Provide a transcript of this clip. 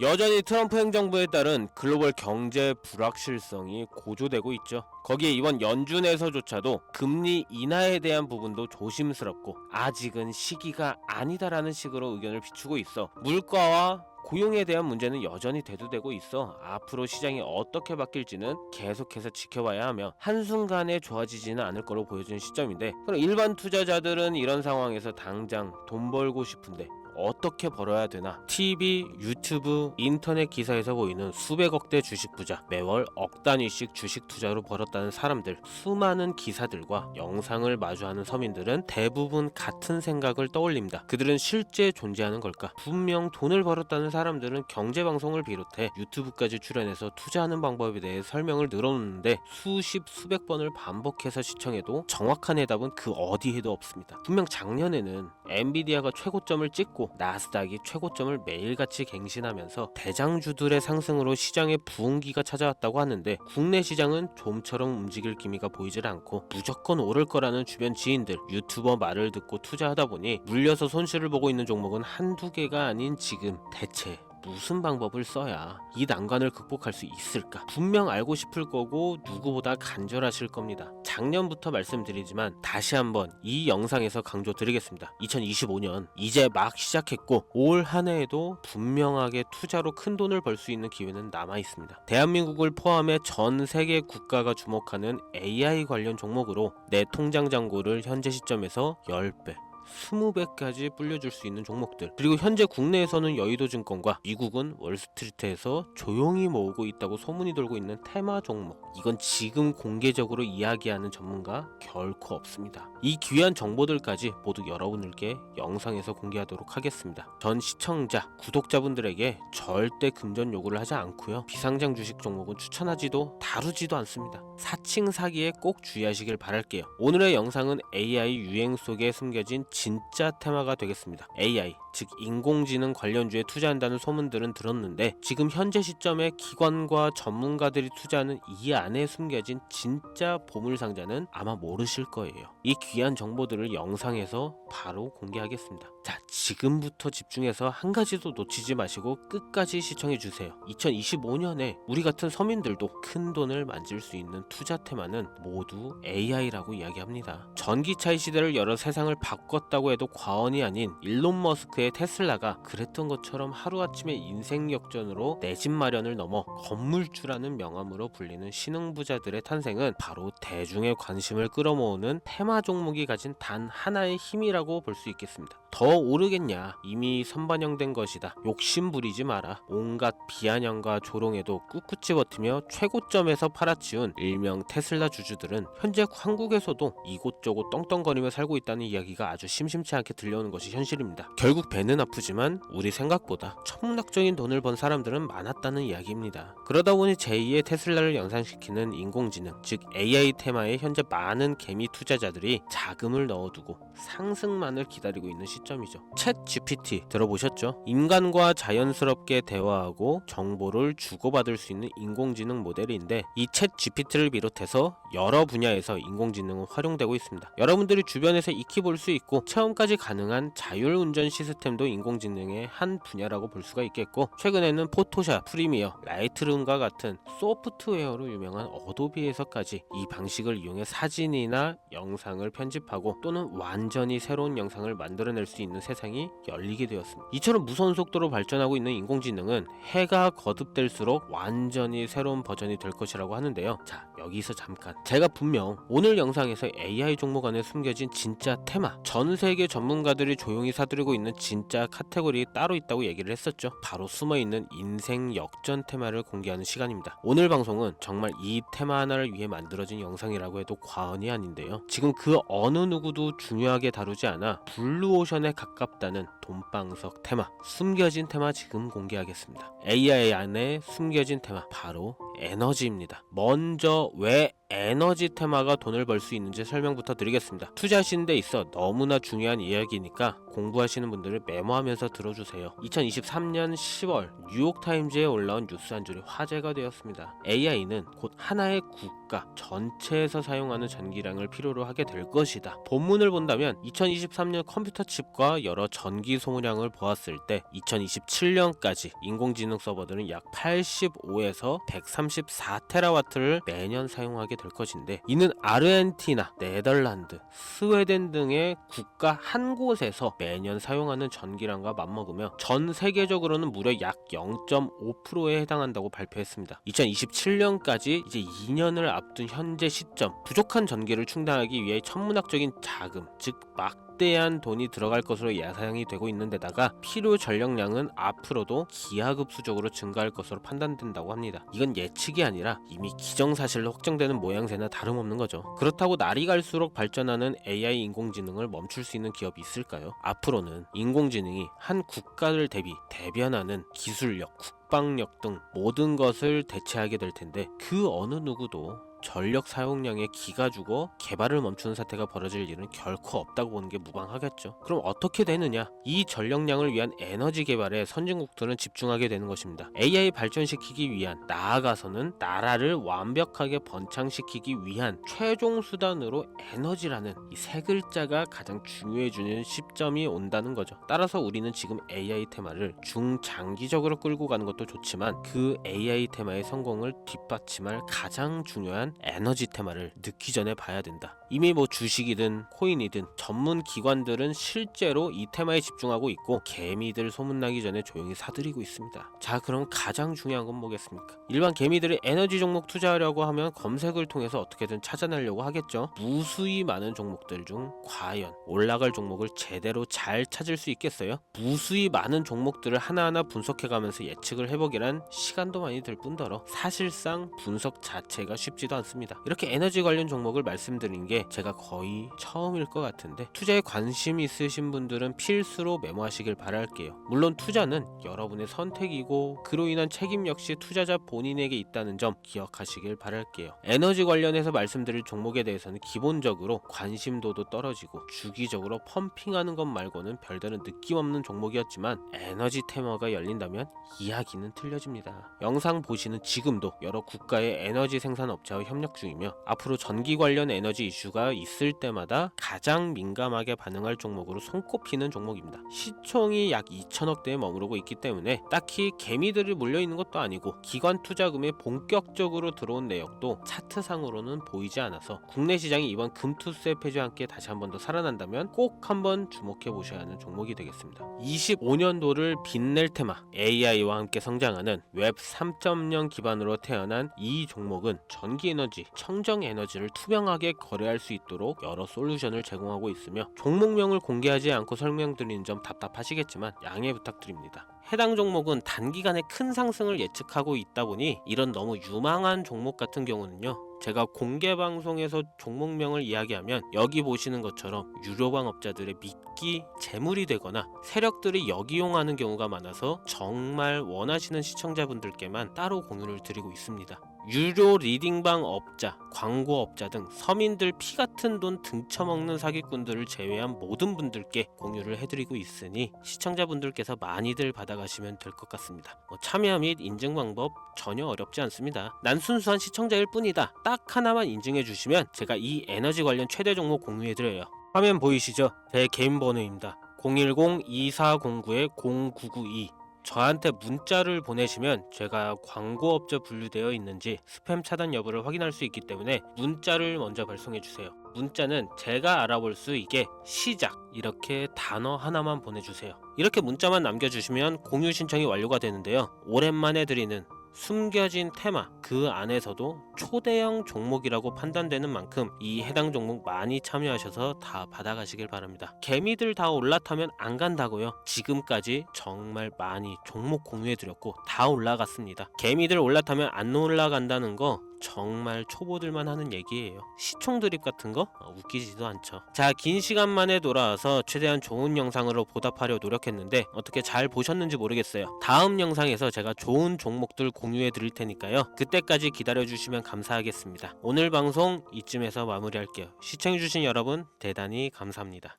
여전히 트럼프 행정부에 따른 글로벌 경제 불확실성이 고조되고 있죠. 거기에 이번 연준에서조차도 금리 인하에 대한 부분도 조심스럽고 아직은 시기가 아니다라는 식으로 의견을 비추고 있어 물가와 고용에 대한 문제는 여전히 대두되고 있어 앞으로 시장이 어떻게 바뀔지는 계속해서 지켜봐야 하며 한순간에 좋아지지는 않을 거로 보여지는 시점인데 그럼 일반 투자자들은 이런 상황에서 당장 돈 벌고 싶은데 어떻게 벌어야 되나? TV, 유튜브, 인터넷 기사에서 보이는 수백억대 주식 부자, 매월 억 단위씩 주식 투자로 벌었다는 사람들, 수많은 기사들과 영상을 마주하는 서민들은 대부분 같은 생각을 떠올립니다. 그들은 실제 존재하는 걸까? 분명 돈을 벌었다는 사람들은 경제 방송을 비롯해 유튜브까지 출연해서 투자하는 방법에 대해 설명을 늘어놓는데 수십 수백 번을 반복해서 시청해도 정확한 해답은 그 어디에도 없습니다. 분명 작년에는 엔비디아가 최고점을 찍고 나스닥이 최고점을 매일같이 갱신하면서 대장주들의 상승으로 시장에 부흥기가 찾아왔다고 하는데 국내 시장은 좀처럼 움직일 기미가 보이질 않고 무조건 오를 거라는 주변 지인들 유튜버 말을 듣고 투자하다 보니 물려서 손실을 보고 있는 종목은 한두 개가 아닌 지금 대체 무슨 방법을 써야 이 난관을 극복할 수 있을까? 분명 알고 싶을 거고 누구보다 간절하실 겁니다. 작년부터 말씀드리지만 다시 한번 이 영상에서 강조드리겠습니다. 2025년 이제 막 시작했고 올 한 해에도 분명하게 투자로 큰 돈을 벌 수 있는 기회는 남아 있습니다. 대한민국을 포함해 전 세계 국가가 주목하는 AI 관련 종목으로 내 통장 잔고를 현재 시점에서 10배 20배 까지 불려줄 수 있는 종목들. 그리고 현재 국내에서는 여의도증권과 미국은 월스트리트에서 조용히 모으고 있다고 소문이 돌고 있는 테마 종목. 이건 지금 공개적으로 이야기하는 전문가 결코 없습니다. 이 귀한 정보들까지 모두 여러분들께 영상에서 공개하도록 하겠습니다. 전 시청자 구독자분들에게 절대 금전 요구를 하지 않고요. 비상장 주식 종목은 추천하지도 다루지도 않습니다. 사칭 사기에 꼭 주의하시길 바랄게요. 오늘의 영상은 AI 유행 속에 숨겨진 진짜 테마가 되겠습니다. AI, 즉 인공지능 관련주에 투자한다는 소문들은 들었는데 지금 현재 시점에 기관과 전문가들이 투자하는 이 안에 숨겨진 진짜 보물 상자는 아마 모르실 거예요. 이 귀한 정보들을 영상에서 바로 공개하겠습니다. 자, 지금부터 집중해서 한 가지도 놓치지 마시고 끝까지 시청해 주세요. 2025년에 우리 같은 서민들도 큰 돈을 만질 수 있는 투자 테마는 모두 AI라고 이야기합니다. 전기차의 시대를 열어 세상을 바꿨다고 해도 과언이 아닌 일론 머스크의 테슬라가 그랬던 것처럼 하루아침에 인생 역전으로 내 집 마련을 넘어 건물주라는 명함으로 불리는 신흥부자들의 탄생은 바로 대중의 관심을 끌어모으는 테마 종목이 가진 단 하나의 힘이라고 볼 수 있겠습니다. 더 오르겠냐? 이미 선반영된 것이다. 욕심 부리지 마라. 온갖 비아냥과 조롱에도 꿋꿋이 버티며 최고점에서 팔아치운 일명 테슬라 주주들은 현재 한국에서도 이곳저곳 떵떵거리며 살고 있다는 이야기가 아주 심심치 않게 들려오는 것이 현실입니다. 결국 배는 아프지만 우리 생각보다 천문학적인 돈을 번 사람들은 많았다는 이야기입니다. 그러다 보니 제2의 테슬라를 연상시키는 인공지능, 즉 AI 테마에 현재 많은 개미 투자자들이 자금을 넣어두고 상승만을 기다리고 있는 시점 이죠. 챗 GPT 들어보셨죠? 인간과 자연스럽게 대화하고 정보를 주고받을 수 있는 인공지능 모델인데 이 챗 GPT를 비롯해서 여러 분야에서 인공지능은 활용되고 있습니다. 여러분들이 주변에서 익히 볼 수 있고 체험까지 가능한 자율 운전 시스템도 인공지능의 한 분야라고 볼 수가 있겠고 최근에는 포토샵, 프리미어, 라이트룸과 같은 소프트웨어로 유명한 어도비에서까지 이 방식을 이용해 사진이나 영상을 편집하고 또는 완전히 새로운 영상을 만들어낼 수 있는 세상이 열리게 되었습니다. 이처럼 무서운 속도로 발전하고 있는 인공지능은 해가 거듭될수록 완전히 새로운 버전이 될 것이라고 하는데요. 자, 여기서 잠깐. 제가 분명 오늘 영상에서 AI 종목 안에 숨겨진 진짜 테마, 전 세계 전문가들이 조용히 사들이고 있는 진짜 카테고리 따로 있다고 얘기를 했었죠. 바로 숨어 있는 인생 역전 테마를 공개하는 시간입니다. 오늘 방송은 정말 이 테마 하나를 위해 만들어진 영상이라고 해도 과언이 아닌데요. 지금 그 어느 누구도 중요하게 다루지 않아 블루오션 에 가깝다는 돈방석 테마, 숨겨진 테마 지금 공개하겠습니다. AI 안에 숨겨진 테마 바로 에너지입니다. 먼저 왜 에너지 테마가 돈을 벌 수 있는지 설명부터 드리겠습니다. 투자하시는 데 있어 너무나 중요한 이야기니까 공부하시는 분들을 메모하면서 들어주세요. 2023년 10월 뉴욕타임즈에 올라온 뉴스 한 줄이 화제가 되었습니다. AI는 곧 하나의 국가 전체에서 사용하는 전기량을 필요로 하게 될 것이다. 본문을 본다면 2023년 컴퓨터 칩과 여러 전기 소모량을 보았을 때 2027년까지 인공지능 서버들은 약 85에서 134테라와트를 매년 사용하게 될 것인데 이는 아르헨티나, 네덜란드, 스웨덴 등의 국가 한 곳에서 매년 사용하는 전기량과 맞먹으며 전 세계적으로는 무려 약 0.5%에 해당한다고 발표했습니다. 2027년까지 이제 2년을 앞둔 현재 시점 부족한 전기를 충당하기 위해 천문학적인 자금, 즉 막 대한 돈이 들어갈 것으로 예상이 되고 있는데다가 필요 전력량은 앞으로도 기하급수적으로 증가할 것으로 판단된다고 합니다. 이건 예측이 아니라 이미 기정사실로 확정되는 모양새나 다름없는 거죠. 그렇다고 날이 갈수록 발전하는 AI 인공지능을 멈출 수 있는 기업이 있을까요? 앞으로는 인공지능이 한 국가를 대비 대변하는 기술력, 국방력 등 모든 것을 대체하게 될 텐데 그 어느 누구도 전력 사용량에 기가 죽어 개발을 멈추는 사태가 벌어질 일은 결코 없다고 보는 게 무방하겠죠. 그럼 어떻게 되느냐? 이 전력량을 위한 에너지 개발에 선진국들은 집중하게 되는 것입니다. AI 발전시키기 위한 나아가서는 나라를 완벽하게 번창시키기 위한 최종 수단으로 에너지라는 이 세 글자가 가장 중요해지는 시점이 온다는 거죠. 따라서 우리는 지금 AI 테마를 중장기적으로 끌고 가는 것도 좋지만 그 AI 테마의 성공을 뒷받침할 가장 중요한 에너지 테마를 늦기 전에 봐야 된다. 이미 뭐 주식이든 코인이든 전문 기관들은 실제로 이 테마에 집중하고 있고 개미들 소문나기 전에 조용히 사들이고 있습니다. 자, 그럼 가장 중요한 건 뭐겠습니까? 일반 개미들이 에너지 종목 투자하려고 하면 검색을 통해서 어떻게든 찾아내려고 하겠죠. 무수히 많은 종목들 중 과연 올라갈 종목을 제대로 잘 찾을 수 있겠어요? 무수히 많은 종목들을 하나하나 분석해가면서 예측을 해보기란 시간도 많이 들 뿐더러 사실상 분석 자체가 쉽지도 않습니다. 이렇게 에너지 관련 종목을 말씀드린 게 제가 거의 처음일 것 같은데 투자에 관심 있으신 분들은 필수로 메모하시길 바랄게요. 물론 투자는 여러분의 선택이고 그로 인한 책임 역시 투자자 본인에게 있다는 점 기억하시길 바랄게요. 에너지 관련해서 말씀드릴 종목에 대해서는 기본적으로 관심도도 떨어지고 주기적으로 펌핑하는 것 말고는 별다른 느낌 없는 종목이었지만 에너지 테마가 열린다면 이야기는 틀려집니다. 영상 보시는 지금도 여러 국가의 에너지 생산 업체와 협력 중이며 앞으로 전기 관련 에너지 이슈가 있을 때마다 가장 민감하게 반응할 종목으로 손꼽히는 종목입니다. 시총이 약 2천억 대에 머무르고 있기 때문에 딱히 개미들이 몰려 있는 것도 아니고 기관 투자금에 본격적으로 들어온 내역도 차트상으로는 보이지 않아서 국내 시장이 이번 금투세 폐지와 함께 다시 한 번 더 살아난다면 꼭 한번 주목해 보셔야 하는 종목이 되겠습니다. 25년도를 빛낼 테마 AI와 함께 성장하는 웹 3.0 기반으로 태어난 이 종목은 전기 에너지, 청정 에너지를 투명하게 거래할 수 있도록 여러 솔루션을 제공하고 있으며 종목명을 공개하지 않고 설명드리는 점 답답하시겠지만 양해 부탁드립니다. 해당 종목은 단기간에 큰 상승을 예측하고 있다 보니 이런 너무 유망한 종목 같은 경우는요. 제가 공개 방송에서 종목명을 이야기하면 여기 보시는 것처럼 유료방업자들의 미끼 재물이 되거나 세력들이 역이용하는 경우가 많아서 정말 원하시는 시청자분들께만 따로 공유를 드리고 있습니다. 유료 리딩방 업자, 광고업자 등 서민들 피 같은 돈 등쳐먹는 사기꾼들을 제외한 모든 분들께 공유를 해드리고 있으니 시청자분들께서 많이들 받아가시면 될 것 같습니다. 뭐 참여 및 인증 방법 전혀 어렵지 않습니다. 난 순수한 시청자일 뿐이다. 딱 하나만 인증해 주시면 제가 이 에너지 관련 최대 종목 공유해드려요. 화면 보이시죠? 제 개인 번호입니다. 010-2409-0992 저한테 문자를 보내시면 제가 광고업자 분류되어 있는지 스팸 차단 여부를 확인할 수 있기 때문에 문자를 먼저 발송해 주세요. 문자는 제가 알아볼 수 있게 시작 이렇게 단어 하나만 보내주세요. 이렇게 문자만 남겨주시면 공유 신청이 완료가 되는데요. 오랜만에 드리는 숨겨진 테마 그 안에서도 초대형 종목이라고 판단되는 만큼 이 해당 종목 많이 참여하셔서 다 받아가시길 바랍니다. 개미들 다 올라타면 안 간다고요. 지금까지 정말 많이 종목 공유해드렸고 다 올라갔습니다. 개미들 올라타면 안 올라간다는 거 정말 초보들만 하는 얘기예요. 시총 드립 같은 거 어, 웃기지도 않죠. 자, 긴 시간 만에 돌아와서 최대한 좋은 영상으로 보답하려 노력했는데 어떻게 잘 보셨는지 모르겠어요. 다음 영상에서 제가 좋은 종목들 공유해 드릴 테니까요. 그때 그때까지 기다려 주시면 감사하겠습니다. 오늘 방송 이쯤에서 마무리할게요. 시청해 주신 여러분 대단히 감사합니다.